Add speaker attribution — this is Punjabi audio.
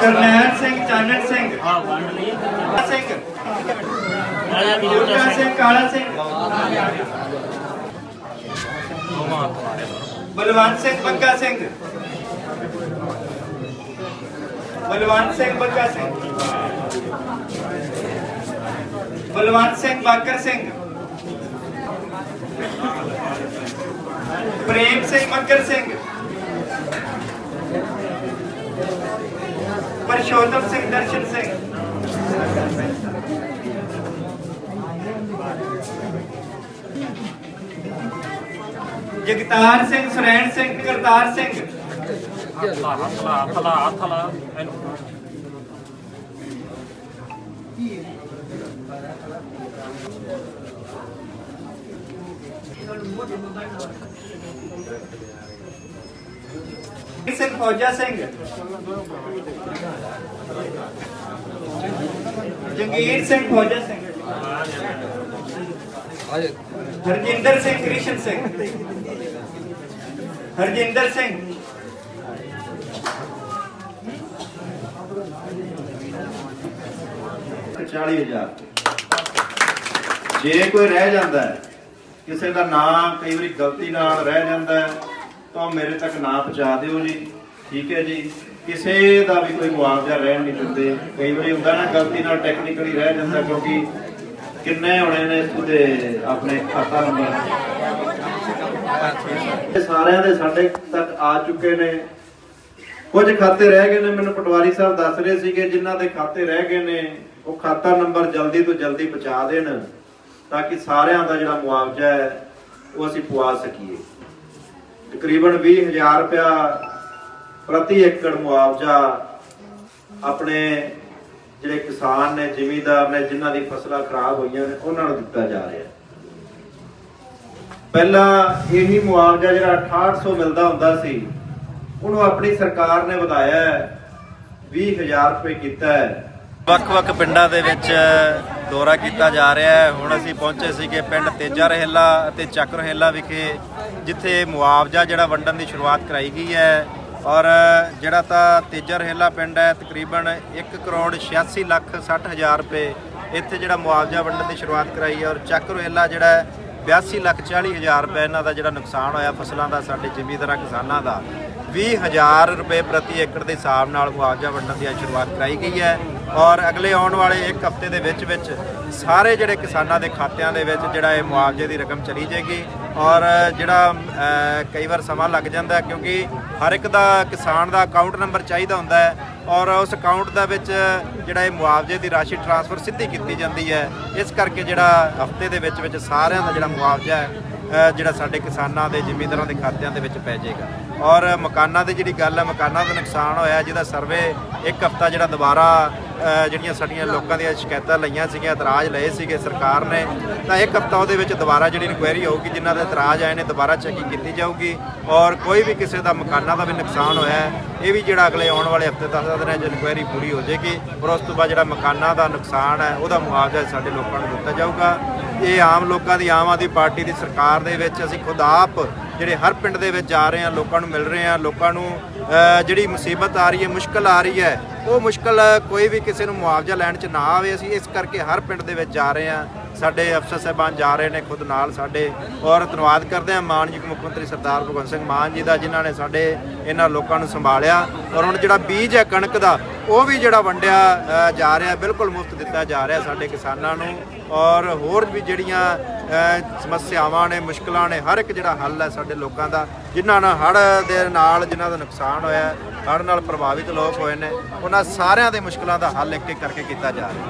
Speaker 1: ਕਰਨੈਲ ਸਿੰਘ, ਚਾਨਣ ਸਿੰਘ।
Speaker 2: ਆ ਵੰਡ ਲਈ
Speaker 1: ਸਿੰਘ।
Speaker 2: ਆਇਆ
Speaker 1: ਸਿੰਘ, ਕਾਲਾ ਸਿੰਘ। ਬਲਵੰਤ ਸਿੰਘ, ਬੱਗਾ ਸਿੰਘ। ਬਲਵੰਤ ਸਿੰਘ, ਬੱਗਾ ਸਿੰਘ। ਬਲਵੰਤ ਸਿੰਘ ਬਾਕਰ ਸਿੰਘ ਪ੍ਰੇਮ ਸਿੰਘ ਮੱਕਰ ਸਿੰਘ ਪਰਸ਼ੋਤਮ ਸਿੰਘ ਦਰਸ਼ਨ ਸਿੰਘ ਜਗਤਾਰ ਸਿੰਘ ਸੁਰੈਣ ਸਿੰਘ ਕਰਤਾਰ ਸਿੰਘ
Speaker 2: ਹੱਥ ਲਾ ਹੱਥ
Speaker 1: ਸਿੰਘ ਫੌਜਾ ਸਿੰਘ। ਜੰਗੀਰ ਸਿੰਘ, ਫੌਜਾ ਸਿੰਘ। ਹਰਜਿੰਦਰ ਸਿੰਘ, ਕ੍ਰਿਸ਼ਨ ਸਿੰਘ। ਹਰਜਿੰਦਰ ਸਿੰਘ।
Speaker 3: ਚਾਲੀ ਹਜ਼ਾਰ। ਜੇ ਕੋਈ ਰਹਿ ਜਾਂਦਾ ਹੈ ਕਿਸੇ ਦਾ ਨਾਂ ਕਈ ਵਾਰੀ ਗਲਤੀ ਨਾਲ ਰਹਿ ਜਾਂਦਾ ਹੈ, ਤਾਂ ਮੇਰੇ ਤੱਕ ਨਾ ਪਹੁੰਚਾ ਦਿਓ ਜੀ। ਠੀਕ ਹੈ ਜੀ। ਕਿਸੇ ਦਾ ਵੀ ਕੋਈ ਮੁਆਵਜ਼ਾ ਰਹਿਣ ਨਹੀਂ ਦਿੰਦੇ। ਕਈ ਵਾਰੀ ਹੁੰਦਾ ਨਾ, ਗਲਤੀ ਨਾਲ ਟੈਕਨੀਕਲੀ ਰਹਿ ਜਾਂਦਾ ਕਿਉਂਕਿ ਕਿੰਨੇ ਹੋਣੇ ਨੇ ਉਹਦੇ ਆਪਣੇ ਖਾਤਾ ਨੰਬਰ। ਇਹ ਸਾਰਿਆਂ ਦੇ ਸਾਡੇ ਤੱਕ ਆ ਚੁੱਕੇ ਨੇ। ਕੁਝ ਖਾਤੇ ਰਹਿ ਗਏ ਨੇ, ਮੈਨੂੰ ਪਟਵਾਰੀ ਸਾਹਿਬ ਦੱਸ ਰਹੇ ਸੀਗੇ, ਜਿਨ੍ਹਾਂ ਦੇ ਖਾਤੇ ਰਹਿ ਗਏ ਨੇ, ਉਹ ਖਾਤਾ ਨੰਬਰ ਜਲਦੀ ਤੋਂ ਜਲਦੀ ਪਹੁੰਚਾ ਦੇਣ। ਤਾਂ ਕਿ ਸਾਰਿਆਂ ਦਾ ਜਿਹੜਾ ਮੁਆਵਜ਼ਾ ਹੈ, ਉਹ ਅਸੀਂ ਪਵਾ ਸਕੀਏ। ਤਕਰੀਬਨ 20000 ਰੁਪਇਆ ਪ੍ਰਤੀ ਏਕੜ ਮੁਆਵਜ਼ਾ ਆਪਣੇ ਜਿਹੜੇ ਕਿਸਾਨ ਨੇ, ਜ਼ਿਮੀਂਦਾਰ ਨੇ, ਜਿਨ੍ਹਾਂ ਦੀ ਫਸਲਾਂ ਖਰਾਬ ਹੋਈਆਂ ਨੇ, ਉਹਨਾਂ ਨੂੰ ਦਿੱਤਾ ਜਾ ਰਿਹਾ ਪਹਿਲਾਂ ਇਹੀ ਮੁਆਵਜ਼ਾ ਜਿਹੜਾ 6800 ਮਿਲਦਾ ਹੁੰਦਾ ਸੀ, ਉਹਨੂੰ ਆਪਣੀ ਸਰਕਾਰ ਨੇ ਵਧਾਇਆ ਹੈ 20000 ਰੁਪਏ ਕੀਤਾ ਹੈ। ਵੱਖ-ਵੱਖ ਪਿੰਡਾਂ ਦੇ ਵਿੱਚ ਦੌਰਾ ਕੀਤਾ ਜਾ ਰਿਹਾ ਹੈ। ਹੁਣ ਅਸੀਂ ਪਹੁੰਚੇ ਸੀਗੇ ਪਿੰਡ ਤੇਜਾ ਰਹਿਲਾ ਅਤੇ ਚੱਕ ਰਹਿਲਾ ਵਿਖੇ, ਜਿੱਥੇ ਮੁਆਵਜ਼ਾ ਜਿਹੜਾ ਵੰਡਣ ਦੀ ਸ਼ੁਰੂਆਤ ਕਰਾਈ ਗਈ ਹੈ। ਔਰ ਜਿਹੜਾ ਤਾਂ ਤੇਜਾ ਰਹਿਲਾ ਪਿੰਡ ਹੈ, ਤਕਰੀਬਨ 1 ਕਰੋੜ 86 ਲੱਖ 60 ਹਜ਼ਾਰ ਰੁਪਏ ਇੱਥੇ ਜਿਹੜਾ ਮੁਆਵਜ਼ਾ ਵੰਡਣ ਦੀ ਸ਼ੁਰੂਆਤ ਕਰਾਈ ਹੈ। ਔਰ ਚੱਕ ਰਹਿਲਾ ਜਿਹੜਾ ਹੈ 82 ਲੱਖ 40 ਹਜ਼ਾਰ ਰੁਪਏ ਇਹਨਾਂ ਦਾ ਜਿਹੜਾ ਨੁਕਸਾਨ ਹੋਇਆ ਫਸਲਾਂ ਦਾ, ਸਾਡੇ ਜ਼ਿਮੀਂਦਾਰਾਂ, ਕਿਸਾਨਾਂ ਦਾ। 20000 ਰੁਪਏ ਪ੍ਰਤੀ ਏਕੜ ਦੇ ਹਿਸਾਬ ਨਾਲ ਮੁਆਵਜ਼ਾ ਵੰਡਣ ਦੀ ਸ਼ੁਰੂਆਤ ਕਰਾਈ ਗਈ ਹੈ ਔਰ ਅਗਲੇ ਆਉਣ ਵਾਲੇ ਇੱਕ ਹਫ਼ਤੇ ਦੇ ਵਿੱਚ ਵਿੱਚ ਸਾਰੇ ਜਿਹੜੇ ਕਿਸਾਨਾਂ ਦੇ ਖਾਤਿਆਂ ਦੇ ਵਿੱਚ ਜਿਹੜਾ ਇਹ ਮੁਆਵਜ਼ੇ ਦੀ ਰਕਮ ਚਲੀ ਜਾਏਗੀ ਔਰ ਜਿਹੜਾ ਕਈ ਵਾਰ ਸਮਾਂ ਲੱਗ ਜਾਂਦਾ ਕਿਉਂਕਿ ਹਰ ਇੱਕ ਦਾ ਕਿਸਾਨ ਦਾ ਅਕਾਊਂਟ ਨੰਬਰ ਚਾਹੀਦਾ ਹੁੰਦਾ ਹੈ ਔਰ ਉਸ ਅਕਾਊਂਟ ਦਾ ਵਿੱਚ ਜਿਹੜਾ ਇਹ ਮੁਆਵਜ਼ੇ ਦੀ ਰਾਸ਼ੀ ਟ੍ਰਾਂਸਫਰ ਸਿੱਧੀ ਕੀਤੀ ਜਾਂਦੀ ਹੈ। ਇਸ ਕਰਕੇ ਜਿਹੜਾ ਹਫ਼ਤੇ ਦੇ ਵਿੱਚ ਵਿੱਚ ਸਾਰਿਆਂ ਦਾ ਜਿਹੜਾ ਮੁਆਵਜ਼ਾ ਹੈ ਜਿਹੜਾ ਸਾਡੇ ਕਿਸਾਨਾਂ ਦੇ, ਜ਼ਿਮੀਂਦਾਰਾਂ ਦੇ ਖਾਤਿਆਂ ਦੇ ਵਿੱਚ ਪੈ ਜਾਏਗਾ। ਔਰ ਮਕਾਨਾਂ ਦੀ ਜਿਹੜੀ ਗੱਲ ਹੈ, ਮਕਾਨਾਂ ਦਾ ਨੁਕਸਾਨ ਹੋਇਆ, ਜਿਹਦਾ ਸਰਵੇ ਇੱਕ ਹਫਤਾ ਜਿਹੜਾ ਦੁਬਾਰਾ ਜਿਹੜੀਆਂ ਸਾਡੀਆਂ ਲੋਕਾਂ ਦੀਆਂ ਸ਼ਿਕਾਇਤਾਂ ਲਈਆਂ ਸੀਗੀਆਂ, ਇਤਰਾਜ਼ ਲਏ ਸੀਗੇ ਸਰਕਾਰ ਨੇ, ਤਾਂ ਇੱਕ ਹਫਤਾ ਉਹਦੇ ਵਿੱਚ ਦੁਬਾਰਾ ਜਿਹੜੀ ਇਨਕੁਆਇਰੀ ਹੋਊਗੀ, ਜਿਨ੍ਹਾਂ ਦੇ ਇਤਰਾਜ਼ ਆਏ ਨੇ, ਦੁਬਾਰਾ ਚੈਕਿੰਗ ਕੀਤੀ ਜਾਊਗੀ। ਔਰ ਕੋਈ ਵੀ ਕਿਸੇ ਦਾ ਮਕਾਨਾਂ ਦਾ ਵੀ ਨੁਕਸਾਨ ਹੋਇਆ, ਇਹ ਵੀ ਜਿਹੜਾ ਅਗਲੇ ਆਉਣ ਵਾਲੇ ਹਫ਼ਤੇ 10 ਦਿਨਾਂ 'ਚ ਇਨਕੁਆਇਰੀ ਪੂਰੀ ਹੋ ਜਾਏਗੀ, ਔਰ ਉਸ ਤੋਂ ਬਾਅਦ ਜਿਹੜਾ ਮਕਾਨਾਂ ਦਾ ਨੁਕਸਾਨ ਹੈ, ਉਹਦਾ ਮੁਆਵਜ਼ਾ ਸਾਡੇ ਲੋਕਾਂ ਨੂੰ ਦਿੱਤਾ ਜਾਊਗਾ। ਇਹ ਆਮ ਲੋਕਾਂ ਦੀ, ਆਮ ਆਦਮੀ ਪਾਰਟੀ ਦੀ ਸਰਕਾਰ ਦੇ ਵਿੱਚ ਅਸੀਂ ਖੁਦ ਆਪ ਜਿਹੜੇ ਹਰ ਪਿੰਡ ਦੇ ਵਿੱਚ ਜਾ ਰਹੇ ਹਾਂ, ਲੋਕਾਂ ਨੂੰ ਮਿਲ ਰਹੇ ਹਾਂ, ਲੋਕਾਂ ਨੂੰ ਜਿਹੜੀ ਮੁਸੀਬਤ ਆ ਰਹੀ ਹੈ, ਮੁਸ਼ਕਲ ਆ ਰਹੀ ਹੈ, ਉਹ ਮੁਸ਼ਕਲ ਕੋਈ ਵੀ ਕਿਸੇ ਨੂੰ ਮੁਆਵਜ਼ਾ ਲੈਣ 'ਚ ਨਾ ਆਵੇ, ਅਸੀਂ ਇਸ ਕਰਕੇ ਹਰ ਪਿੰਡ ਦੇ ਵਿੱਚ ਜਾ ਰਹੇ ਹਾਂ। ਸਾਡੇ ਅਫਸਰ ਸਾਹਿਬਾਨ ਜਾ ਰਹੇ ਨੇ ਖੁਦ ਨਾਲ ਸਾਡੇ ਔਰ ਧੰਨਵਾਦ ਕਰਦੇ ਹਾਂ ਮਾਨਯੋਗ ਮੁੱਖ ਮੰਤਰੀ ਸਰਦਾਰ ਭਗਵੰਤ ਸਿੰਘ ਮਾਨ ਜੀ ਦਾ, ਜਿਨ੍ਹਾਂ ਨੇ ਸਾਡੇ ਇਹਨਾਂ ਲੋਕਾਂ ਨੂੰ ਸੰਭਾਲਿਆ। ਔਰ ਹੁਣ ਜਿਹੜਾ ਬੀਜ ਹੈ ਕਣਕ ਦਾ, ਉਹ ਵੀ ਜਿਹੜਾ ਵੰਡਿਆ ਜਾ ਰਿਹਾ, ਬਿਲਕੁਲ ਮੁਫਤ ਦਿੱਤਾ ਜਾ ਰਿਹਾ ਸਾਡੇ ਕਿਸਾਨਾਂ ਨੂੰ। ਔਰ ਹੋਰ ਵੀ ਜਿਹੜੀਆਂ ਸਮੱਸਿਆਵਾਂ ਨੇ, ਮੁਸ਼ਕਲਾਂ ਨੇ, ਹਰ ਇੱਕ ਜਿਹੜਾ ਹੱਲ ਹੈ ਸਾਡੇ ਲੋਕਾਂ ਦਾ, ਜਿਨ੍ਹਾਂ ਨਾਲ ਹੜ੍ਹ ਦੇ ਨਾਲ ਜਿਨ੍ਹਾਂ ਦਾ ਨੁਕਸਾਨ ਹੋਇਆ, ਹੜ੍ਹ ਨਾਲ ਪ੍ਰਭਾਵਿਤ ਲੋਕ ਹੋਏ ਨੇ, ਉਹਨਾਂ ਸਾਰਿਆਂ ਦੇ ਮੁਸ਼ਕਲਾਂ ਦਾ ਹੱਲ ਇੱਕ ਇੱਕ ਕਰਕੇ ਕੀਤਾ ਜਾ ਰਿਹਾ।